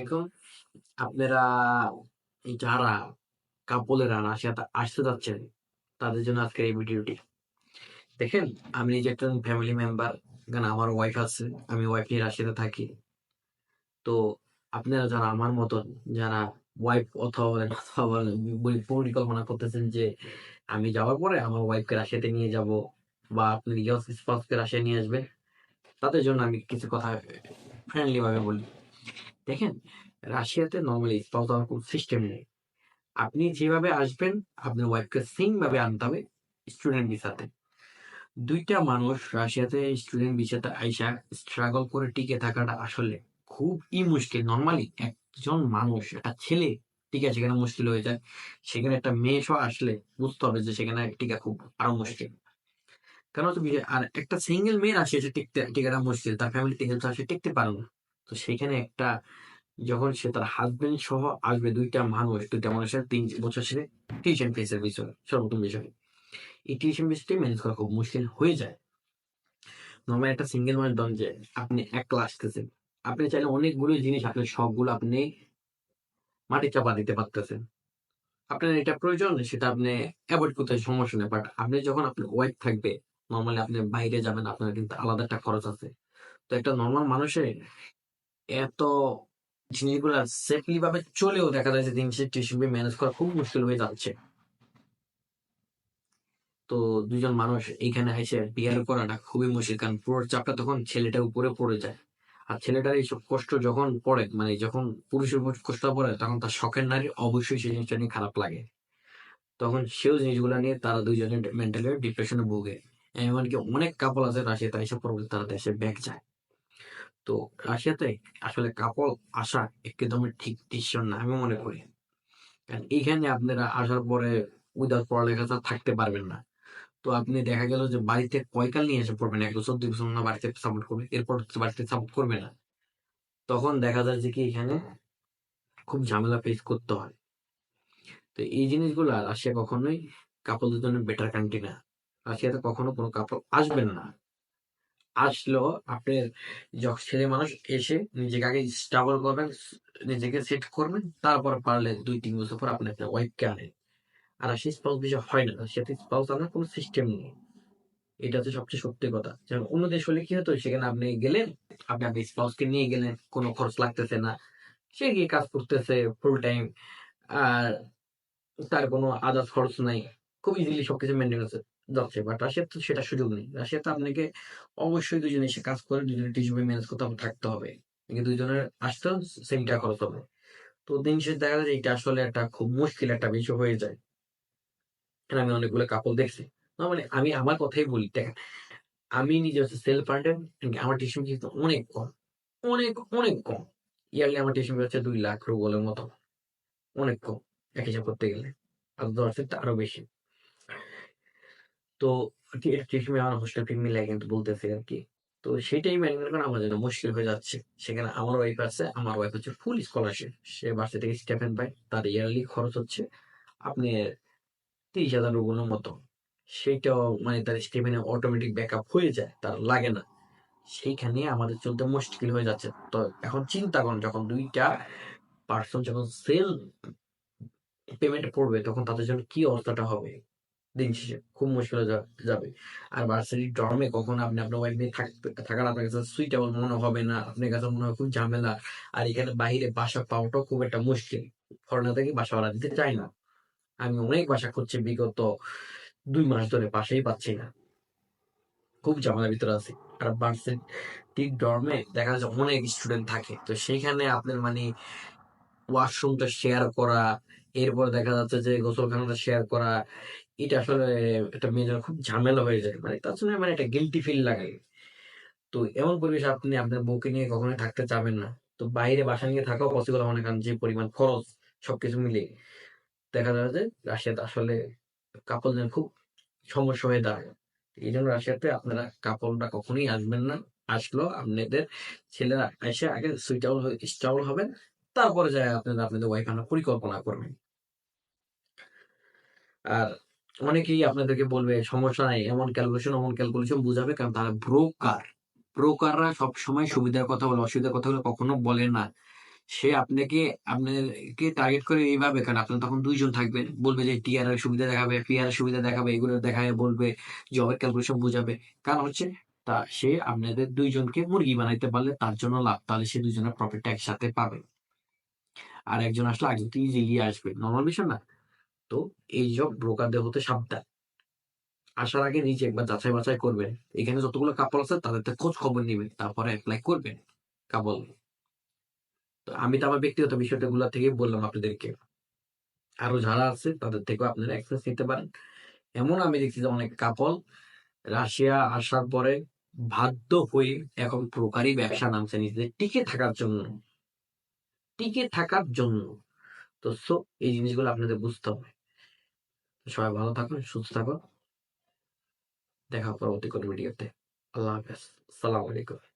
এখন আপনারা যারা কাপলেরা রাশিয়াতে আসতে যাচ্ছেন, তাদের জন্য আজকের এই ভিডিওটি। দেখেন, আমি নিজে একজন ফ্যামিলি মেম্বার কারণ আমার ওয়াইফ আছে, আমি ওয়াইফ নিয়ে রাশিয়াতে থাকি। তো আপনারা যারা আমার মতন, যারা ওয়াইফ অথবা বলেন অথবা বলেন পরিকল্পনা করতেছেন যে আমি যাওয়ার পরে আমার ওয়াইফকে রাশিয়াতে নিয়ে যাব, বা আপনি স্পাউসকে রাশিয়া নিয়ে আসবেন, তাদের জন্য আমি কিছু কথা ফ্রেন্ডলি ভাবে বলি। দেখেন, রাশিয়াতে নর্মালি কোনো সিস্টেম নেই। আপনি যেভাবে আসবেন, আপনার ওয়াইফকে সেম ভাবে আনতে হবে স্টুডেন্ট ভিসাতে দুইটা মানুষ রাশিয়াতে স্টুডেন্ট ভিসাতে আইসা স্ট্রাগল করে টিকে থাকাটা আসলে খুবই মুশকিল। নর্মালি একজন মানুষ, একটা ছেলে ঠিক আছে সেখানে মুশকিল হয়ে যায়। সেখানে একটা মেয়ে সহ আসলে বুঝতে হবে যে সেখানে টিকা খুব আরও মুশকিল। কেন হচ্ছে আর একটা সিঙ্গেল মেয়ে আসে টিকতে, টিকাটা মুশকিল, তার ফ্যামিলিতে হেল্প সে টিকতে পারে না। তো সেখানে একটা যখন সে তার হাজবেন্ড সহ আসবে, দুইটা মানুষ দুইটা মানুষের তিন বছর ছেলে টিউশন ফিসের বিষয় সর্বপ্রথম বিষয়। এই টিউশন ফিসটি ম্যানেজ করা খুব মুশকিল হয়ে যায়। নর্মাল একটা সিঙ্গেল মানুষ ধরুন যে আপনি একলা আসতেছেন, আপনি চাইলে অনেকগুলো জিনিস আপনার সবগুলো আপনি মাটি চাপা দিতে পারতেছেন। আপনার এটা প্রয়োজন, সেটা আপনি অ্যাভয়েড করতে সমস্যা নেই। বাট আপনি যখন আপনার ওয়াইফ থাকবে নর্মালি আপনি বাইরে যাবেন, আপনার কিন্তু আলাদা একটা খরচ আছে। তো একটা নর্মাল মানুষের এত জিনিসগুলো সেফলি ভাবে চলেও দেখা যায় যে জিনিসের টিউশন ম্যানেজ করা খুব মুশকিল হয়ে যাচ্ছে। তো দুজন মানুষ এইখানে এসে বিয়ার করাটা খুবই মুশকিল, কারণ পুরো চাপটা তখন ছেলেটার উপরে পড়ে যায়। আর ছেলেটার এইসব কষ্ট যখন পড়ে মানে যখন পুরুষের উপর কষ্ট পড়ে, তখন তার শখের নারী অবশ্যই সেই জিনিসটা নিয়ে খারাপ লাগে। তখন সেও জিনিসগুলো নিয়ে তারা দুইজনে মেন্টালি ডিপ্রেশনে ভোগে। এমনকি অনেক কাপল আছে রাশিয়াতে এসে পরবর্তী তারা দেশে ব্যাক যায়। তো রাশিয়াতে আসলে কাপল আসা একদমই ঠিক ডিসিশন না আমি মনে করি। কারণ এইখানে আপনারা আসার পরে উইদাউট পড়ালেখা থাকতে পারবেন না। তো আপনি দেখা গেল যে বাড়িতে কয়কাল নিয়ে এসে পড়বেন? এক বছর দুই বছর না বাড়িতে সাপোর্ট করবে? এরপর বাড়িতে সাপোর্ট করবে না। তখন দেখা যায় যে কি এখানে খুব ঝামেলা ফেস করতে হয়। তো এই জিনিসগুলো রাশিয়া কখনোই কাপলদের জন্য বেটার কান্ট্রি না। রাশিয়াতে কখনো কোনো কাপল আসবেন না। আসলেও আপনার যখন ছেলে মানুষ এসে নিজেকে আগে স্ট্রাগল করবেন, নিজেকে সেট করবেন, তারপর পারলে দুই, তিন বছর পর আপনি আপনার ওয়াইফকে আনেন। আর রাশিয়া স্পাউস বিষয় হয় না রাশিয়াতে স্পাউস আনার কোনো সিস্টেম নেই। এটা হচ্ছে সবচেয়ে সত্যি কথা। যেমন অন্য দেশ হলে কি হতো, সেখানে আপনি গেলেন, আপনি আপনার স্পাউসকে নিয়ে গেলেন, কোনো খরচ লাগতেছে না। সে গিয়ে কাজ করতেছে ফুল টাইম আর তার কোনো আদার্স খরচ নাই। খুব ইজিলি সবকিছু মেনটেন আছে যাচ্ছে বাট রাশিয়ার তো সেটা সুযোগ নেই। রাশিয়াতে আপনাকে অবশ্যই দুজনে এসে কাজ করে দুজনে টিউশন ম্যানেজ করতে থাকতে হবে। দুজনের আসতেও সেম টাকা খরচ হবে। তো দিন শেষে দেখা যায় এটা আসলে একটা খুব মুশকিল একটা বিষয় হয়ে যায়। আমি অনেকগুলো কাপড় দেখছি। না মানে আমি আমার কথাই বলি, দেখেন, আমি নিজে হচ্ছে সেলফ পার্টেন আমার টিউশন কিন্তু অনেক কম, অনেক অনেক কম। ইয়ারলি আমার টিউশন হচ্ছে দুই লাখ রুবলের মতো, অনেক কম। এক হিসাব করতে গেলে। আর দশের আরও বেশি। তো টিউশন আমার হোস্টেল ফি মিলে কিন্তু বলতেছে আর কি তো সেটাই করা আমার জন্য মুশকিল হয়ে যাচ্ছে। সেখানে আমার ওয়াইফ আছে, আমার ওয়াইফ হচ্ছে ফুল স্কলারশিপ সে বাসা থেকে স্টেফেন পায়, তার ইয়ারলি খরচ হচ্ছে আপনি তিরিশ হাজার রুবলের মতো। সেইটাও মানে তার স্টেফেনে অটোমেটিক ব্যাকআপ হয়ে যায়, তার লাগে না। সেইখানে আমাদের চলতে মুশকিল হয়ে যাচ্ছে। তো এখন চিন্তা করুন, যখন দুইটা পার্সন যখন সেল পেমেন্ট পড়বে তখন তাদের জন্য কি অবস্থাটা হবে? দিন শেষে খুব মুশকিল যাবে। আর ভার্সিটি ডর্মে কখন আপনি আপনার ওয়াইফ নিয়ে থাকার আপনার কাছে সুইটেবল মনে হবে না, আপনার কাছে মনে হয় খুব ঝামেলা। আর এখানে বাইরে বাসা পাওয়াটাও খুব একটা মুশকিল। ফরেনা থেকে বাসা ভাড়া দিতে চাই না। আমি অনেক বাসা খুঁজছি বিগত দুই মাস ধরে, বাসাই পাচ্ছি না। খুব ঝামেলার ভিতরে আছি। আর ভার্সিটি ডর্মে দেখা যাচ্ছে অনেক স্টুডেন্ট থাকে। তো সেখানে আপনার মানে ওয়াশরুমটা শেয়ার করা, এরপর দেখা যাচ্ছে যে গোসলখানাটা শেয়ার করা, এটা আসলে একটা মেয়েদের খুব ঝামেলা হয়ে যায়। মানে তার জন্য মানে একটা গিলটি ফিল লাগে। তো এমন পরিবেশ আপনি আপনার বউকে নিয়ে কখনোই থাকতে চাবেন না। তো বাইরে বাসা নিয়ে থাকাও পসিবল না কারণ যে পরিমাণ খরচ, সবকিছু মিলিয়ে। দেখা যায় যে রাশিয়াতে আসলে কাপলদের খুব সমস্যা হয়ে দাঁড়ায়। এই জন্য রাশিয়াতে আপনারা কাপলরা কখনোই আসবেন না। আসলেও আপনাদের ছেলেরা এসে আগে সুইটেবল স্টেবল হবেন। তারপরে যায় আপনারা আপনাদের ওয়াইফ আনার পরিকল্পনা করবেন আর অনেকেই আপনাদেরকে বলবে, সমস্যা নাই, এমন ক্যালকুলেশন এমন ক্যালকুলেশন বুঝাবে, কারণ তারা ব্রোকার ব্রোকাররা সবসময় সুবিধার কথা বলে, অসুবিধার কথা বলে কখনো বলে না। সে আপনাকে আপনাকে টার্গেট করে এইভাবে, কারণ আপনি তখন দুইজন থাকবেন। বলবে যে টিআর এর সুবিধা দেখাবে পিআর এর সুবিধা দেখাবে, এগুলো দেখায়, বলবে জবের ক্যালকুলেশন বুঝাবে। কারণ হচ্ছে, তা সে আপনাদের দুইজনকে মুরগি বানাইতে পারলে তার জন্য লাভ, তাহলে সে দুইজনের প্রফিটটা একসাথে পাবে। আর একজন আসলে আগে তো ইজিলি আসবে। নর্মাল বিষয় না। তো এই সব ব্রোকারদের হতে সাবধান। আসার আগে নিজে একবার যাচাই বাছাই করবেন। এখানে যতগুলো কাপড় আছে তাদের খোঁজ খবর নেবেন। তারপরে অ্যাপ্লাই করবেন কাপল তো আমি তো আমার ব্যক্তিগত বিষয়টা থেকে বললাম আপনাদেরকে। আরও যারা আছে, তাদের থেকেও আপনারা অ্যাক্সেস নিতে পারেন। এমন আমি দেখছি যে অনেক কাপল রাশিয়া আসার পরে বাধ্য হয়ে এখন প্রকারই ব্যবসা নামছে নিজেদের টিকে থাকার জন্য। টিকে থাকার জন্য। তো, সো, এই জিনিসগুলো আপনাদের বুঝতে হবে। সবাই ভালো থাকুন, সুস্থ থাকুন। দেখা পরবর্তী কোনো ভিডিওতে। আল্লাহ হাফেজ। সালাম আলাইকুম।